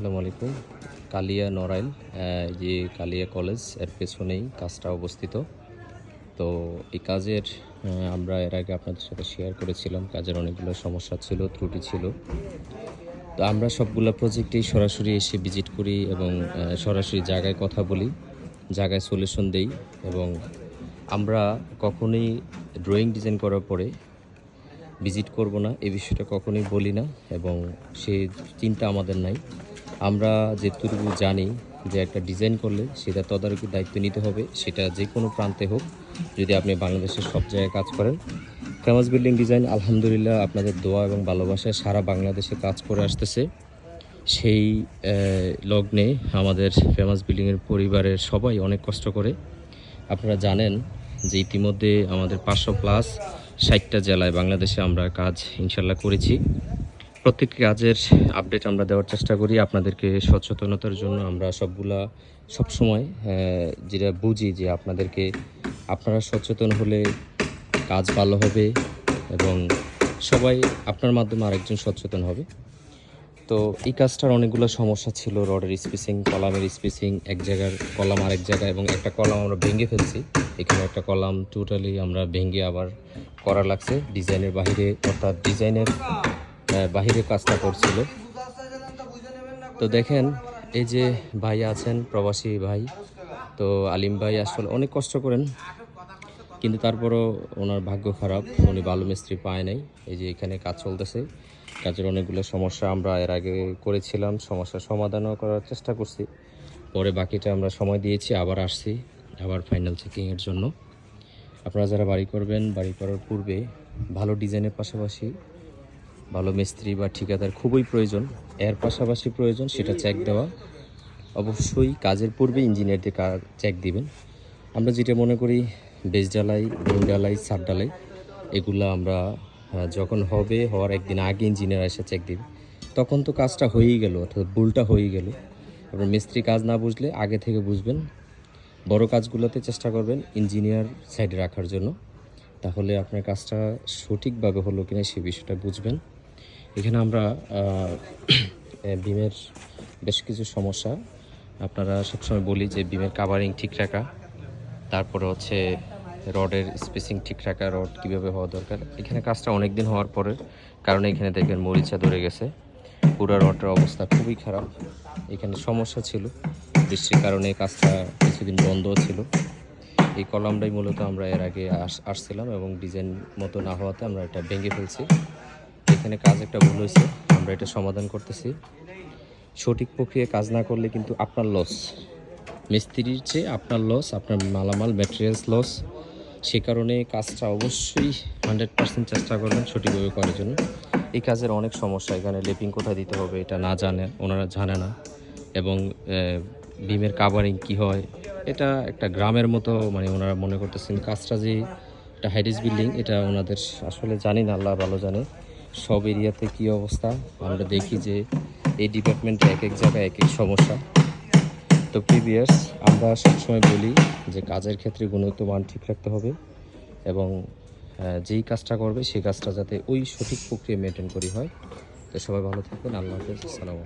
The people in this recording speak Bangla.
আসসালামু আলাইকুম। কালিয়া নড়াইল আহ, যে কালিয়া কলেজের পেছনেই কাজটা অবস্থিত। তো এই কাজের আমরা এর আগে আপনাদের সাথে শেয়ার করেছিলাম কাজের অনেকগুলো সমস্যা ছিল ত্রুটি ছিল। তো আমরা সবগুলো প্রজেক্টেই সরাসরি এসে ভিজিট করি এবং সরাসরি জায়গায় কথা বলি জায়গায় সলিউশন দেই এবং আমরা কখনোই ড্রয়িং ডিজাইন করার পরে ভিজিট করব না এই বিষয়টা কখনোই বলি না এবং সেই চিন্তা আমাদের নাই। আমরা যেটুকু জানি যে একটা ডিজাইন করলে সেটা তদারকির দায়িত্ব নিতে হবে, সেটা যে কোনো প্রান্তে হোক, যদি আপনি বাংলাদেশের সব জায়গায় কাজ করেন। ফেমাস বিল্ডিং ডিজাইন, আলহামদুলিল্লাহ আপনাদের দোয়া এবং ভালোবাসায় সারা বাংলাদেশে কাজ করে আসতেছে। সেই লগ্নে আমাদের ফেমাস বিল্ডিংয়ের পরিবারের সবাই অনেক কষ্ট করে। আপনারা জানেন যে ইতিমধ্যে আমাদের পাঁচশো প্লাস ষাটটা জেলায় বাংলাদেশে আমরা কাজ ইনশাল্লাহ করেছি। প্রত্যেকটি কাজের আপডেট আমরা দেওয়ার চেষ্টা করি। আপনাদেরকে সচেতনতার জন্য আমরা সবগুলা সবসময় যেটা বুঝি যে আপনাদেরকে, আপনারা সচেতন হলে কাজ ভালো হবে এবং সবাই আপনার মাধ্যমে আরেকজন সচেতন হবে। তো এই কাজটার অনেকগুলো সমস্যা ছিল, রডের স্পেসিং কলামের স্পেসিং এক জায়গার কলাম আরেক জায়গায় এবং একটা কলাম আমরা ভেঙে ফেলছি। এখানে একটা কলাম টোটালি আমরা ভেঙে আবার করা লাগছে। ডিজাইনের বাহিরে অর্থাৎ ডিজাইনের বাহিরে কাজটা করছিল। তো দেখেন, এই যে ভাই আছেন, প্রবাসী ভাই, তো আলিম ভাই আসলে অনেক কষ্ট করেন, কিন্তু তারপরও ওনার ভাগ্য খারাপ, উনি ভালো মিস্ত্রি পায় নাই, এই যে এখানে কাজ চলতেছে। কাজের অনেকগুলো সমস্যা আমরা এর আগে করেছিলাম, সমস্যার সমাধানও করার চেষ্টা করছি। পরে বাকিটা আমরা সময় দিয়েছি, আবার আসছি, আবার ফাইনাল চেকিংয়ের জন্য। আপনারা যারা বাড়ি করবেন, বাড়ি করার পূর্বে ভালো ডিজাইনের পাশাপাশি ভালো মিস্ত্রি বা ঠিকাদার খুবই প্রয়োজন। এর পাশাপাশি প্রয়োজন সেটা চেক দেওয়া। অবশ্যই কাজের পূর্বে ইঞ্জিনিয়ারদের চেক দিবেন। আমরা যেটা মনে করি বেজ ডালাই রুম ডালাই সার ডালাই এগুলো আমরা যখন হবে, হওয়ার একদিন আগে ইঞ্জিনিয়ার এসে চেক দিবে। তখন তো কাজটা হয়েই গেল, অর্থাৎ ভুলটা হয়েই গেল। আপনার মিস্ত্রি কাজ না বুঝলে আগে থেকে বুঝবেন। বড় কাজগুলোতে চেষ্টা করবেন ইঞ্জিনিয়ার সাইডে রাখার জন্য। তাহলে আপনার কাজটা সঠিকভাবে হলো কিনা সে বিষয়টা বুঝবেন। এখানে আমরা বিমের বেশ কিছু সমস্যা। আপনারা সবসময় বলি যে বিমের কাভারিং ঠিক রাখা, তারপরে হচ্ছে রডের স্পেসিং ঠিক রাখা, রড কীভাবে হওয়া দরকার। এখানে কাজটা অনেক দিন হওয়ার পরে কারণ এখানে দেখবেন মরিচা ধরে গেছে। পুরো রডের অবস্থা খুবই খারাপ। এখানে সমস্যা ছিল, বৃষ্টির কারণে কাজটা কিছুদিন বন্ধ ছিল। এই কলামটাই মূলত আমরা এর আগে আস- আসছিলাম এবং ডিজাইন মতো না হওয়াতে আমরা এটা ভেঙে ফেলছি। এখানে কাজ একটা ভুল হয়েছে, আমরা এটা সমাধান করতেছি। সঠিক প্রক্রিয়ায় কাজ না করলে কিন্তু আপনার লস মিস্ত্রির চেয়ে আপনার লস আপনার মালামাল ম্যাটেরিয়ালস লস সে কারণে কাজটা অবশ্যই হান্ড্রেড পার্সেন্ট চেষ্টা করবেন সঠিকভাবে করার জন্য। এই কাজের অনেক সমস্যা, এখানে লেপিং কোথায় দিতে হবে এটা না জানে, ওনারা জানে না। এবং বিমের কাভারিং কি হয়, এটা একটা গ্রামের মতো মানে ওনারা মনে করতেছেন। কাজটা যে একটা হাইরিস বিল্ডিং এটা ওনাদের, আসলে জানি না, আল্লাহ ভালো জানে। সব এরিয়াতে কি অবস্থা? আমরা দেখি যে এই ডিপার্টমেন্টে এক এক জায়গায় এক এক সমস্যা। তো প্রিভিয়াস আমরা সবসময় বলি যে কাজের ক্ষেত্রে গুণগত মান ঠিক রাখতে হবে এবং যেই কাজটা করবে সেই কাজটা যাতে ওই সঠিক প্রক্রিয়া মেনটেন করি হয়। তো সবাই ভালো থাকবেন। আল্লাহ হাফেজ। আলাইকুম।